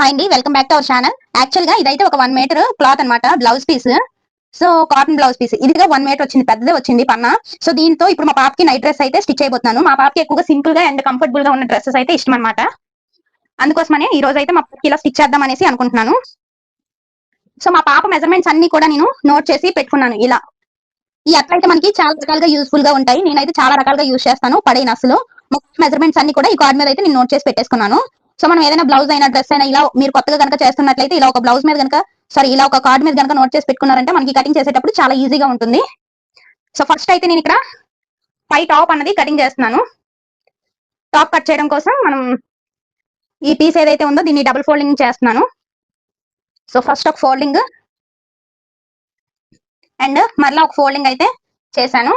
Hi అండి welcome back to our channel యాక్చువల్గా ఇదైతే ఒక వన్ మీటర్ క్లాత్ అన్నమాట blouse piece so cotton blouse piece ఇదిగా వన్ మీటర్ వచ్చింది పెద్దదే వచ్చింది పన్న. సో దీంతో ఇప్పుడు మా పాపకి నైట్ డ్రెస్ అయితే స్టిచ్ అయిపోతున్నాను. మా పాపకి ఎక్కువగా సింపుల్గా అండ్ కంఫర్టబుల్గా ఉన్న డ్రెస్సెస్ అయితే ఇష్టం అనమాట అందుకోసమనే ఈ రోజు అయితే మా పాపకి ఇలా స్టిచ్ చేద్దాం అనేసి అనుకుంటున్నాను. సో మా పాప మెజర్మెంట్స్ అన్ని కూడా నేను నోట్ చేసి పెట్టుకున్నాను ఇలా. ఈ అట్లయితే మనకి చాలా రకాలుగా యూస్ఫుల్గా ఉంటాయి. నేనైతే చాలా రకాలుగా యూస్ చేస్తాను పడైన అసలు మెజర్మెంట్స్ అన్ని కూడా ఈ కార్డ్ మీద అయితే నేను నోట్ చేసి పెట్టేసుకున్నాను. సో మనం ఏదైనా బ్లౌజ్ అయినా డ్రెస్ అయినా ఇలా మీరు కొత్తగా కనుక చేస్తున్నట్లయితే ఇలా ఒక బ్లౌజ్ మీద కనుక సారీ ఇలా ఒక కార్డ్ మీద కనుక నోట్ చేసి పెట్టుకున్నారంటే మనకి కటింగ్ చేసేటప్పుడు చాలా ఈజీగా ఉంటుంది. సో ఫస్ట్ అయితే నేను ఇక్కడ పై టాప్ అన్నది కటింగ్ చేస్తున్నాను. టాప్ కట్ చేయడం కోసం మనం ఈ పీస్ ఏదైతే ఉందో దీన్ని డబుల్ ఫోల్డింగ్ చేస్తున్నాను. సో ఫస్ట్ ఒక ఫోల్డింగ్ అండ్ మరలా ఒక ఫోల్డింగ్ అయితే చేశాను.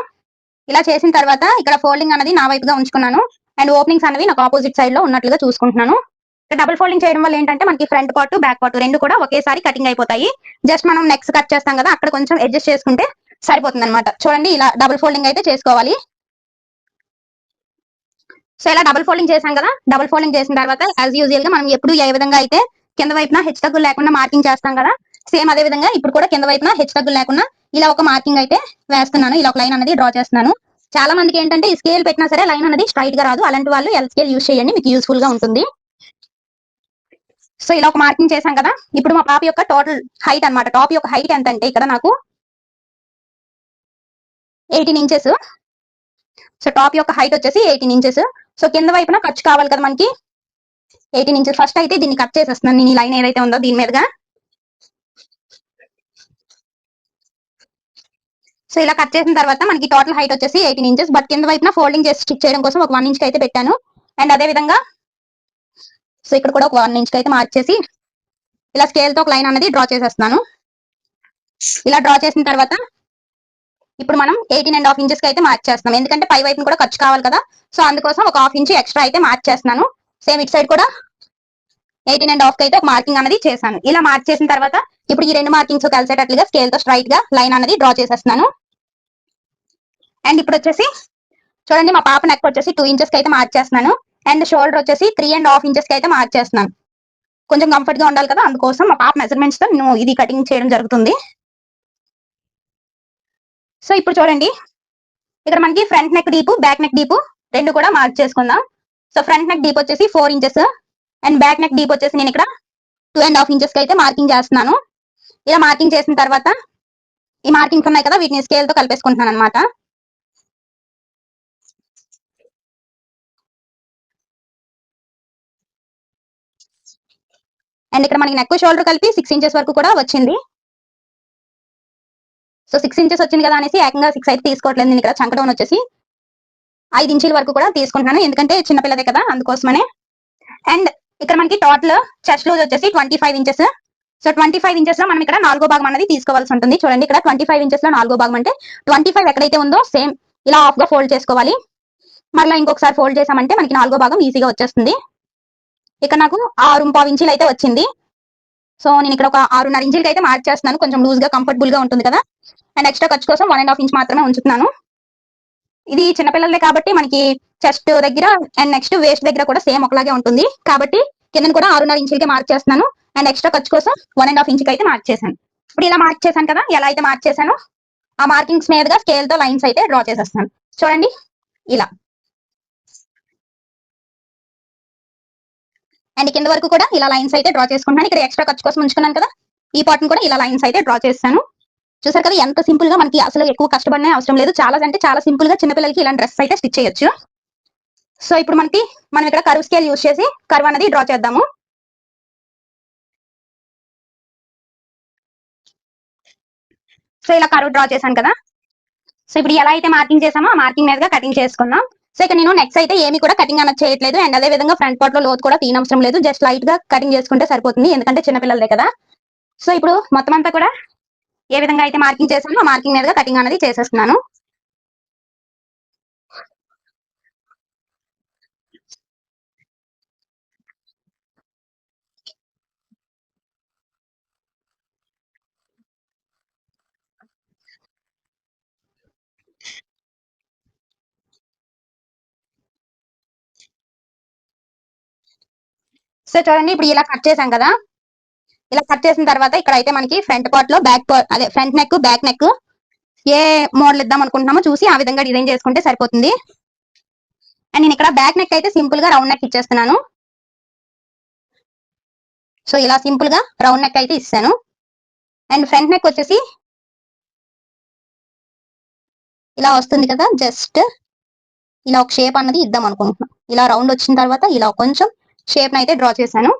ఇలా చేసిన తర్వాత ఇక్కడ ఫోల్డింగ్ అనేది నా వైపుగా ఉంచుకున్నాను. అండ్ ఓపెనింగ్స్ అనేవి నాకు ఆపోజిట్ సైడ్లో ఉన్నట్లుగా చూసుకుంటున్నాను. డబుల్ ఫోల్డింగ్ చేయడం వల్ల ఏంటంటే మనకి ఫ్రంట్ పార్ట్ బ్యాక్ పార్ట్ రెండు కూడా ఒకేసారి కటింగ్ అయిపోతాయి. జస్ట్ మనం నెక్స్ట్ కట్ చేస్తాం కదా అక్కడ కొంచెం అడ్జస్ట్ చేసుకుంటే సరిపోతుంది అనమాట చూడండి ఇలా డబుల్ ఫోల్డింగ్ అయితే చేసుకోవాలి. సో ఇలా డబుల్ ఫోల్డింగ్ చేసాం కదా డబుల్ ఫోల్డింగ్ చేసిన తర్వాత యాజ్ యూజువల్గా మనం ఎప్పుడు ఏ విధంగా అయితే కింద వైపున హెచ్ తగ్గులు లేకుండా మార్కింగ్ చేస్తాం కదా సేమ్ అదే విధంగా ఇప్పుడు కూడా కింద వైపున హెచ్ తగ్గులు లేకుండా ఇలా ఒక మార్కింగ్ అయితే వేస్తున్నాను. ఇలా ఒక లైన్ అనేది డ్రా చేస్తున్నాను. చాలా మందికి ఏంటంటే ఈ స్కేల్ పెట్టినా సరే లైన్ అనేది స్ట్రైట్గా రాదు. అలాంటి వాళ్ళు ఎల్ స్కేల్ యూస్ చేయండి మీకు యూస్ఫుల్గా ఉంటుంది. సో ఇలా ఒక మార్కింగ్ చేశాం కదా. ఇప్పుడు మా పాప యొక్క టోటల్ హైట్ అన్నమాట. టాప్ యొక్క హైట్ ఎంత అంటే ఇక్కడ నాకు ఎయిటీన్ ఇంచెస్ సో టాప్ యొక్క హైట్ వచ్చేసి ఎయిటీన్ ఇంచెస్ సో కింద వైపున ఖర్చు కావాలి కదా మనకి. ఎయిటీన్ ఇంచెస్ ఫస్ట్ అయితే దీన్ని కట్ చేసేస్తున్నాను నేను ఈ లైన్ ఏదైతే ఉందో దీని మీదుగా. సో ఇలా కట్ చేసిన తర్వాత మనకి టోటల్ హైట్ వచ్చేసి ఎయిటీన్ ఇంచెస్ బట్ కింద వైపున ఫోల్డింగ్ చేసి స్టిచ్ చేయడం కోసం ఒక వన్ ఇంచ్ అయితే పెట్టాను. అండ్ అదే విధంగా సో ఇక్కడ కూడా ఒక వన్ ఇంచ్ అయితే మార్చేసి ఇలా స్కేల్తో ఒక లైన్ అనేది డ్రా చేసేస్తున్నాను. ఇలా డ్రా చేసిన తర్వాత ఇప్పుడు మనం ఎయిటీన్ అండ్ హాఫ్ ఇంచెస్కి అయితే మార్చేస్తున్నాం. ఎందుకంటే పై వైపున కూడా ఖర్చు కావాలి కదా. సో అందుకోసం ఒక హాఫ్ ఇంచ్ ఎక్స్ట్రా అయితే మార్చేస్తున్నాను. సేమ్ ఇట్ సైడ్ కూడా ఎయిటీన్ అండ్ హాఫ్కి అయితే ఒక మార్కింగ్ అనేది చేశాను. ఇలా మార్క్ చేసిన తర్వాత ఇప్పుడు ఈ రెండు మార్కింగ్స్ కలిసేటట్లుగా స్కేల్తో స్ట్రైట్గా లైన్ అనేది డ్రా చేసేస్తున్నాను. అండ్ ఇప్పుడు వచ్చేసి చూడండి మా పాప నెక్ వచ్చేసి టూ ఇంచెస్కి అయితే మార్చేస్తున్నాను. అండ్ షోల్డర్ వచ్చేసి త్రీ అండ్ హాఫ్ ఇంచెస్కి అయితే మార్క్ చేస్తున్నాను. కొంచెం కంఫర్ట్గా ఉండాలి కదా అందుకోసం మా పాప మెజర్మెంట్స్తో నేను ఇది కటింగ్ చేయడం జరుగుతుంది. సో ఇప్పుడు చూడండి. ఇక్కడ మనకి front neck deep back neck deep రెండు కూడా మార్క్ చేసుకుందాం. సో ఫ్రంట్ నెక్ డీప్ వచ్చేసి four inches and back neck deep వచ్చేసి నేను ఇక్కడ టూ అండ్ హాఫ్ ఇంచెస్కి అయితే మార్కింగ్ చేస్తున్నాను. ఇలా మార్కింగ్ చేసిన తర్వాత ఈ మార్కింగ్స్ ఉన్నాయి కదా వీటిని స్కేల్తో కలిపేసుకుంటున్నాను అనమాట అండ్ ఇక్కడ మనకి నెక్ షోల్డర్ కలిపి సిక్స్ ఇంచెస్ వరకు కూడా వచ్చింది. సో సిక్స్ ఇంచెస్ వచ్చింది కదా అనేసి ఏకంగా సిక్స్ అయితే తీసుకోవట్లేదు. నేను ఇక్కడ చంకటోన్ వచ్చేసి ఐదు ఇంచుల వరకు కూడా తీసుకుంటున్నాను. ఎందుకంటే చిన్నపిల్లదే కదా అందుకోసమనే. అండ్ ఇక్కడ మనకి టోటల్ చెస్ట్ లూజ్ వచ్చేసి twenty five inches so twenty five ఇంచెస్లో మనం ఇక్కడ నాలుగో భాగం అనేది తీసుకోవాల్సి ఉంటుంది. చూడండి ఇక్కడ ట్వంటీ ఫైవ్ ఇంచెస్లో నాలుగో భాగం అంటే ట్వంటీ ఫైవ్ ఎక్కడైతే ఉందో సేమ్ ఇలా ఆఫ్గా ఫోల్డ్ చేసుకోవాలి. మళ్ళీ ఇంకొకసారి ఫోల్డ్ చేసామంటే మనకి నాలుగో భాగం ఈజీగా వచ్చేస్తుంది. ఇక్కడ నాకు ఆరు పావు ఇంచులు అయితే వచ్చింది. సో నేను ఇక్కడ ఒక ఆరున్నర ఇంచులకి అయితే మార్చేస్తున్నాను కొంచెం లూజ్గా కంఫర్టబుల్గా ఉంటుంది కదా. అండ్ ఎక్స్ట్రా ఖర్చు కోసం వన్ అండ్ హాఫ్ ఇంచ్ మాత్రమే ఉంచుతున్నాను. ఇది చిన్నపిల్లలే కాబట్టి మనకి చెస్ట్ దగ్గర అండ్ నెక్స్ట్ వేస్ట్ దగ్గర కూడా సేమ్ ఒకలాగే ఉంటుంది. కాబట్టి కింద కూడా ఆరున్నర ఇంచులకి మార్క్ చేస్తున్నాను. అండ్ ఎక్స్ట్రా ఖర్చు కోసం వన్ అండ్ హాఫ్ ఇంచ్కి అయితే మార్క్ చేశాను. ఇప్పుడు ఇలా మార్క్ చేశాను కదా ఎలా అయితే మార్క్ చేశాను ఆ మార్కింగ్స్ మీదుగా స్కేల్తో లైన్స్ అయితే డ్రా చేసేస్తాను. చూడండి ఇలా. అండ్ కింద వరకు కూడా ఇలా లైన్స్ అయితే డ్రా చేసుకుంటున్నాను. ఇక్కడ ఎక్స్ట్రా ఖర్చు కోసం ఉంచుకున్నాను కదా. ఈ పార్ట్ని కూడా ఇలా లైన్స్ అయితే డ్రా చేస్తాను. చూసారు కదా ఎంత సింపుల్గా మనకి అసలు ఎక్కువ కష్టపడనే అవసరం లేదు. చాలా అంటే చాలా సింపుల్గా చిన్నపిల్లలకి ఇలాంటి డ్రెస్ అయితే స్టిచ్ చేయొచ్చు. సో ఇప్పుడు మనకి మనం ఇక్కడ కరువు స్కేల్ యూస్ చేసి కరువు అనేది డ్రా చేద్దాము. సో ఇలా కరువు డ్రా చేశాను కదా. సో ఇప్పుడు ఎలా అయితే మార్కింగ్ చేసామో ఆ మార్కింగ్ మీదుగా కటింగ్ చేసుకుందాం. సో ఇక్కడ నేను నెక్స్ట్ అయితే ఏమి కూడా కటింగ్ అనేది చేయట్లేదు. అండ్ అదే విధంగా ఫ్రంట్ పార్ట్లో లోతు కూడా తీనవసరం లేదు. జస్ట్ లైట్గా కటింగ్ చేసుకుంటే సరిపోతుంది. ఎందుకంటే చిన్నపిల్లలే కదా. సో ఇప్పుడు మొత్తం అంతా కూడా ఏ విధంగా అయితే మార్కింగ్ చేసామో ఆ మార్కింగ్ మీదుగా కటింగ్ అనేది చేసేస్తున్నాను. సో చూడండి ఇప్పుడు ఇలా కట్ చేసాం కదా. ఇలా కట్ చేసిన తర్వాత ఇక్కడ అయితే మనకి ఫ్రంట్ పార్ట్లో బ్యాక్ పార్ట్ అదే ఫ్రంట్ నెక్ బ్యాక్ నెక్ ఏ మోడల్ ఇద్దాం అనుకుంటున్నామో చూసి ఆ విధంగా డిజైన్ చేసుకుంటే సరిపోతుంది. అండ్ నేను ఇక్కడ బ్యాక్ నెక్ అయితే సింపుల్గా రౌండ్ నెక్ ఇచ్చేస్తున్నాను. సో ఇలా సింపుల్గా రౌండ్ నెక్ అయితే ఇస్తాను. అండ్ ఫ్రంట్ నెక్ వచ్చేసి ఇలా వస్తుంది కదా జస్ట్ ఇలా ఒక షేప్ అన్నది ఇద్దాం అనుకుంటున్నాం. ఇలా రౌండ్ వచ్చిన తర్వాత ఇలా కొంచెం షేప్ అయితే డ్రా చేశాను.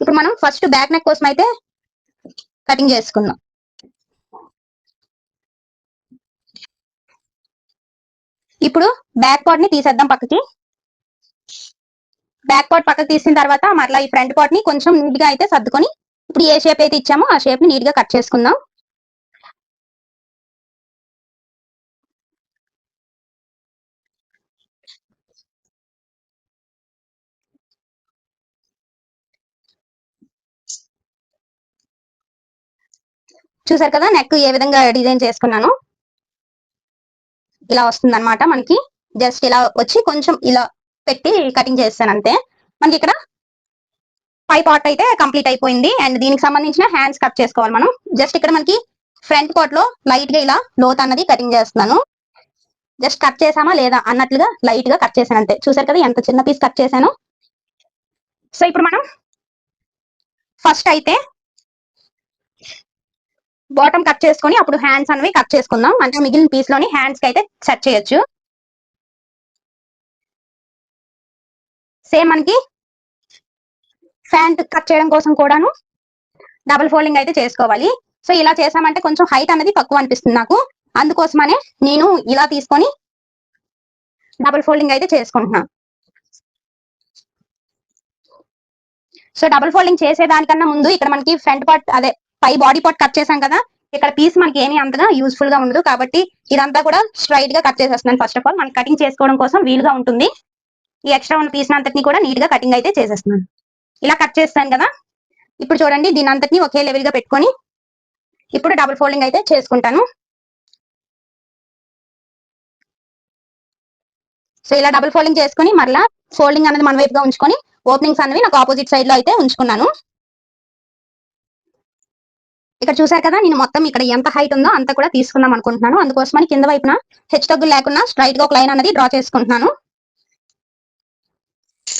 ఇప్పుడు మనం ఫస్ట్ బ్యాక్ నెక్ కోసం అయితే కటింగ్ చేసుకుందాం. ఇప్పుడు బ్యాక్ పార్ట్ని తీసేద్దాం పక్కకి. బ్యాక్ పార్ట్ పక్కకి తీసిన తర్వాత మరలా ఈ ఫ్రంట్ పార్ట్ని కొంచెం నీట్గా అయితే సర్దుకొని ఇప్పుడు ఏ షేప్ అయితే ఇచ్చామో ఆ షేప్ని నీట్గా కట్ చేసుకుందాం. చూసారు కదా నెక్ ఏ విధంగా డిజైన్ చేసుకున్నాను. ఇలా వస్తుంది అనమాట మనకి. జస్ట్ ఇలా వచ్చి కొంచెం ఇలా పెట్టి కటింగ్ చేస్తాను అంతే. మనకి ఇక్కడ పై పార్ట్ అయితే కంప్లీట్ అయిపోయింది. అండ్ దీనికి సంబంధించిన హ్యాండ్స్ కట్ చేసుకోవాలి మనం. జస్ట్ ఇక్కడ మనకి ఫ్రంట్ పార్ట్లో లైట్గా ఇలా లోత్ అన్నది కటింగ్ చేస్తున్నాను. జస్ట్ కట్ చేసామా లేదా అన్నట్లుగా లైట్గా కట్ చేశాను అంతే. చూసారు కదా ఎంత చిన్న పీస్ కట్ చేశాను. సో ఇప్పుడు మనం ఫస్ట్ అయితే బాటమ్ కట్ చేసుకొని అప్పుడు హ్యాండ్స్ అనేవి కట్ చేసుకుందాం. అంటే మిగిలిన పీస్లోని హ్యాండ్స్కి అయితే సెట్ చేయొచ్చు. సేమ్ మనకి ఫ్యాంట్ కట్ చేయడం కోసం కూడాను డబుల్ ఫోల్డింగ్ అయితే చేసుకోవాలి. సో ఇలా చేసామంటే కొంచెం హైట్ అనేది తక్కువ అనిపిస్తుంది నాకు. అందుకోసమనే నేను ఇలా తీసుకొని డబుల్ ఫోల్డింగ్ అయితే చేసుకుంటున్నాను సో డబుల్ ఫోల్డింగ్ చేసేదానికన్నా ముందు ఇక్కడ మనకి ఫ్రంట్ పార్ట్ అదే పై బాడీ పార్ట్ కట్ చేసాం కదా ఇక్కడ పీస్ మనకి ఏమీ అంతగా యూస్ఫుల్గా ఉండదు కాబట్టి ఇదంతా కూడా స్ట్రైట్గా కట్ చేసేస్తున్నాను. ఫస్ట్ ఆఫ్ ఆల్ మనకి కటింగ్ చేసుకోవడం కోసం వీలుగా ఉంటుంది. ఈ ఎక్స్ట్రా ఉన్న పీస్ అంతటిని కూడా నీట్గా కటింగ్ అయితే చేసేస్తున్నాను. ఇలా కట్ చేస్తాను కదా. ఇప్పుడు చూడండి దీని అంతటిని ఒకే లెవెల్గా పెట్టుకొని ఇప్పుడు డబుల్ ఫోల్డింగ్ అయితే చేసుకుంటాను. సో ఇలా డబుల్ ఫోల్డింగ్ చేసుకొని మరలా ఫోల్డింగ్ అనేది మన వైపుగా ఉంచుకొని ఓపెనింగ్స్ అనేవి నాకు ఆపోజిట్ సైడ్లో అయితే ఉంచుకున్నాను. ఇక్కడ చూసారు కదా నేను మొత్తం ఇక్కడ ఎంత హైట్ ఉందో అంత కూడా తీసుకుందాం అనుకుంటున్నాను. అందుకోసమని కింద వైపున హెచ్ తగ్గులు లేకుండా స్ట్రైట్గా ఒక లైన్ అనేది డ్రా చేసుకుంటున్నాను.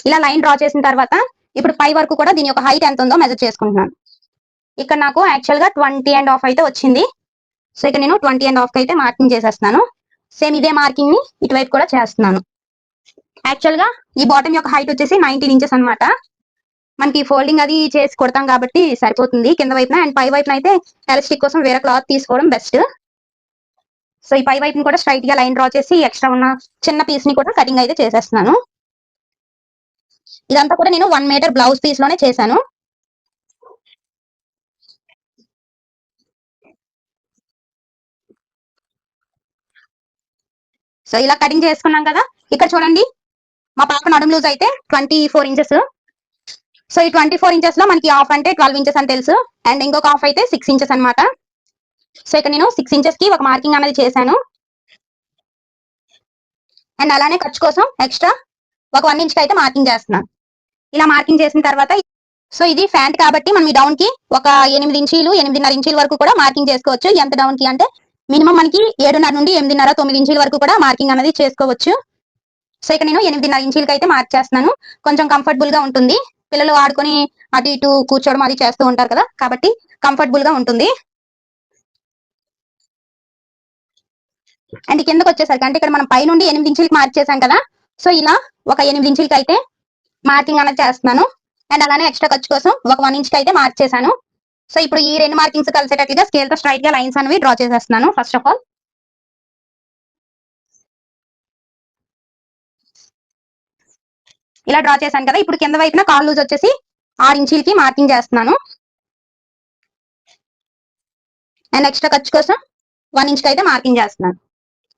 ఇలా లైన్ డ్రా చేసిన తర్వాత ఇప్పుడు పై వరకు కూడా దీని యొక్క హైట్ ఎంత ఉందో మెజర్ చేసుకుంటున్నాను. ఇక్కడ నాకు యాక్చువల్గా ట్వంటీ అండ్ హాఫ్ అయితే వచ్చింది. సో ఇక్కడ నేను ట్వంటీ అండ్ హాఫ్ అయితే మార్కింగ్ చేసేస్తున్నాను. సేమ్ ఇదే మార్కింగ్ని ఇటువైపు కూడా చేస్తున్నాను. యాక్చువల్గా ఈ బాటమ్ యొక్క హైట్ వచ్చేసి నైన్టీన్ ఇంచెస్ అన్నమాట. మనకి ఫోల్డింగ్ అది చేసి కొడతాం కాబట్టి సరిపోతుంది. కింద వైపున అండ్ పై వైపున అయితే ఎలాస్టిక్ కోసం వేరే క్లాత్ తీసుకోవడం బెస్ట్ సో ఈ పై వైపుని కూడా స్ట్రైట్గా లైన్ డ్రా చేసి ఎక్స్ట్రా ఉన్న చిన్న పీస్ని కూడా కటింగ్ అయితే చేసేస్తున్నాను. ఇదంతా కూడా నేను వన్ మీటర్ బ్లౌజ్ పీస్లోనే చేశాను. సో ఇలా కటింగ్ చేసుకున్నాం కదా. ఇక్కడ చూడండి మా పాప నడుము లూజ్ అయితే ట్వంటీ ఫోర్ ఇంచెస్ సో ఈ ట్వంటీ ఫోర్ ఇంచెస్లో మనకి ఆఫ్ అంటే ట్వెల్వ్ ఇంచెస్ అని తెలుసు. అండ్ ఇంకొక ఆఫ్ అయితే సిక్స్ ఇంచెస్ అన్నమాట. సో ఇక్కడ నేను సిక్స్ ఇంచెస్కి ఒక మార్కింగ్ అనేది చేశాను. అండ్ అలానే ఖర్చు కోసం ఎక్స్ట్రా ఒక వన్ ఇంచ్ అయితే మార్కింగ్ చేస్తున్నాను. ఇలా మార్కింగ్ చేసిన తర్వాత సో ఇది ఫ్యాంట్ కాబట్టి మనం ఈ డౌన్కి ఒక ఎనిమిది ఇంచీలు ఎనిమిదిన్నర ఇంచీల వరకు కూడా మార్కింగ్ చేసుకోవచ్చు. ఎంత డౌన్కి అంటే మినిమం మనకి ఏడున్నర నుండి ఎనిమిదిన్నర తొమ్మిది ఇంచీల వరకు కూడా మార్కింగ్ అనేది చేసుకోవచ్చు. సో ఇక్కడ నేను ఎనిమిదిన్నర ఇంచీలకి అయితే మార్క్ చేస్తున్నాను. కొంచెం కంఫర్టబుల్గా ఉంటుంది. పిల్లలు ఆడుకొని అటు ఇటు కూర్చోవడం అది చేస్తూ ఉంటారు కదా. కాబట్టి కంఫర్టబుల్గా ఉంటుంది. అండ్ కిందకి వచ్చేసరికి అంటే ఇక్కడ మనం పై నుండి ఎనిమిది ఇంచులకి మార్క్ చేసాం కదా. సో ఇలా ఒక ఎనిమిది ఇంచులకి అయితే మార్కింగ్ అనేది చేస్తున్నాను. అండ్ అలానే ఎక్స్ట్రా ఖర్చు కోసం ఒక వన్ ఇంచ్కి అయితే మార్క్ చేశాను. సో ఇప్పుడు ఈ రెండు మార్కింగ్స్ కలిసేటట్లుగా స్కేల్తో స్ట్రైట్గా లైన్స్ అనేవి డ్రా చేసేస్తున్నాను ఫస్ట్ ఆఫ్ ఆల్ ఇలా డ్రా చేశాను కదా ఇప్పుడు కింద వైపున కాల్ లూజ్ వచ్చేసి ఆరు ఇంచీలకి మార్కింగ్ చేస్తున్నాను. అండ్ ఎక్స్ట్రా ఖర్చు కోసం వన్ ఇంచ్కి అయితే మార్కింగ్ చేస్తున్నాను.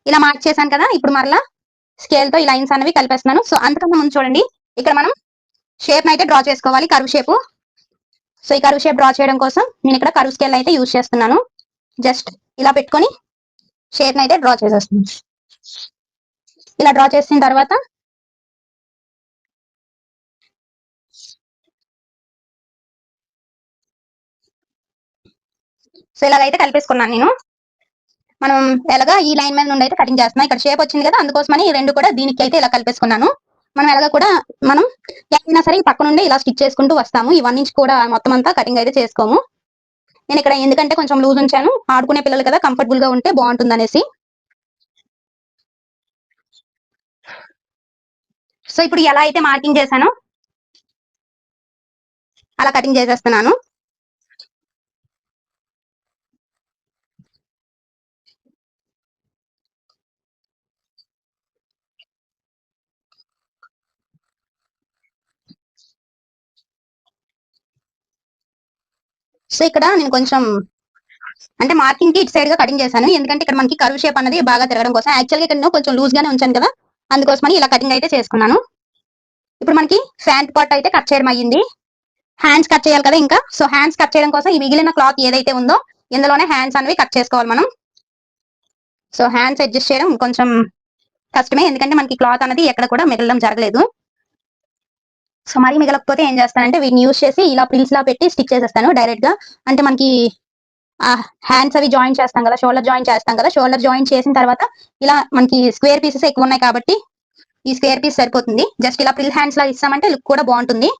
ఇలా మార్క్ చేశాను కదా ఇప్పుడు మరలా స్కేల్తో ఈ లైన్స్ అనేవి కలిపేస్తున్నాను. సో అంతకన్నా ముందు చూడండి ఇక్కడ మనం షేప్ అయితే డ్రా చేసుకోవాలి కరువు షేప్ సో ఈ కరువు షేప్ డ్రా చేయడం కోసం నేను ఇక్కడ కరువు స్కేల్ అయితే యూజ్ చేస్తున్నాను. జస్ట్ ఇలా పెట్టుకొని షేప్ అయితే డ్రా చేసేస్తున్నాను. ఇలా డ్రా చేసిన తర్వాత సో ఇలాగైతే కలిపేసుకున్నాను నేను. మనం ఎలాగా ఈ లైన్ మీద నుండి అయితే కటింగ్ చేస్తున్నాం. ఇక్కడ షేప్ వచ్చింది కదా అందుకోసమని ఈ రెండు కూడా దీనికి అయితే ఇలా కలిపేసుకున్నాను. మనం ఎలాగ కూడా మనం ఎక్కడైనా సరే ఈ పక్క నుండి ఇలా స్టిచ్ చేసుకుంటూ వస్తాము. ఇవన్నీ నుంచి కూడా మొత్తం అంతా కటింగ్ అయితే చేసుకోము. నేను ఇక్కడ ఎందుకంటే కొంచెం లూజ్ ఉంచాను. ఆడుకునే పిల్లలు కదా కంఫర్టబుల్గా ఉంటే బాగుంటుంది అనేసి సో ఇప్పుడు ఎలా అయితే మార్కింగ్ చేశానో అలా కటింగ్ చేసేస్తున్నాను. సో ఇక్కడ నేను కొంచెం అంటే మార్కింగ్కి ఇటు సైడ్గా కటింగ్ చేశాను. ఎందుకంటే ఇక్కడ మనకి కరువు షేప్ అనేది బాగా తిరగడం కోసం యాక్చువల్గా ఇక్కడ నేను కొంచెం లూజ్ గానే ఉంచాను కదా. అందుకోసమని ఇలా కటింగ్ అయితే చేసుకున్నాను. ఇప్పుడు మనకి ఫ్యాంట్ పార్ట్ అయితే కట్ చేయడం అయ్యింది. హ్యాండ్స్ కట్ చేయాలి కదా ఇంకా. సో హ్యాండ్స్ కట్ చేయడం కోసం ఈ మిగిలిన క్లాత్ ఏదైతే ఉందో ఇందులోనే హ్యాండ్స్ అనేవి కట్ చేసుకోవాలి మనం. సో హ్యాండ్స్ అడ్జస్ట్ చేయడం కొంచెం కష్టమే. ఎందుకంటే మనకి క్లాత్ అనేది ఎక్కడ కూడా మిగలడం జరగలేదు. సో మరీ మిగలకపోతే ఏం చేస్తానంటే వీటిని యూస్ చేసి ఇలా పిల్స్ లా పెట్టి స్టిచ్ చేసేస్తాను డైరెక్ట్గా. అంటే మనకి హ్యాండ్స్ అవి జాయిన్ చేస్తాం కదా షోల్డర్ జాయిన్ చేస్తాం కదా షోల్డర్ జాయిన్ చేసిన తర్వాత ఇలా మనకి స్క్వేర్ పీసెస్ ఎక్కువ ఉన్నాయి కాబట్టి ఈ స్క్వేర్ పీస్ సరిపోతుంది. జస్ట్ ఇలా ప్రిల్ హ్యాండ్స్ లా ఇస్తామంటే లుక్ కూడా బాగుంటుంది.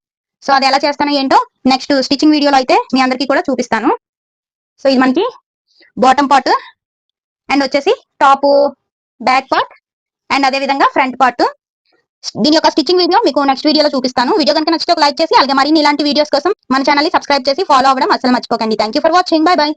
సో అది ఎలా చేస్తానో ఏంటో నెక్స్ట్ స్టిచ్చింగ్ వీడియోలో అయితే మీ అందరికీ కూడా చూపిస్తాను. సో ఇది మనకి బాటమ్ పార్ట్ అండ్ వచ్చేసి టాప్ బ్యాక్ పార్ట్ అండ్ అదే విధంగా ఫ్రంట్ పార్ట్ దీని యొక్క స్టిచ్చింగ్ వీడియో మీకు నెక్స్ట్ వీడియోలో చూపిస్తాను. వీడియో కనుక నచ్చితే ఒక లైక్ చేసి అలాగే మరిన్ని ఇలాంటి వీడియోస్ కోసం మన ఛానల్ సబ్స్క్రైబ్ చేసి ఫాలో అవ్వడం అసలు మర్చిపోకండి. Thank for watching bye bye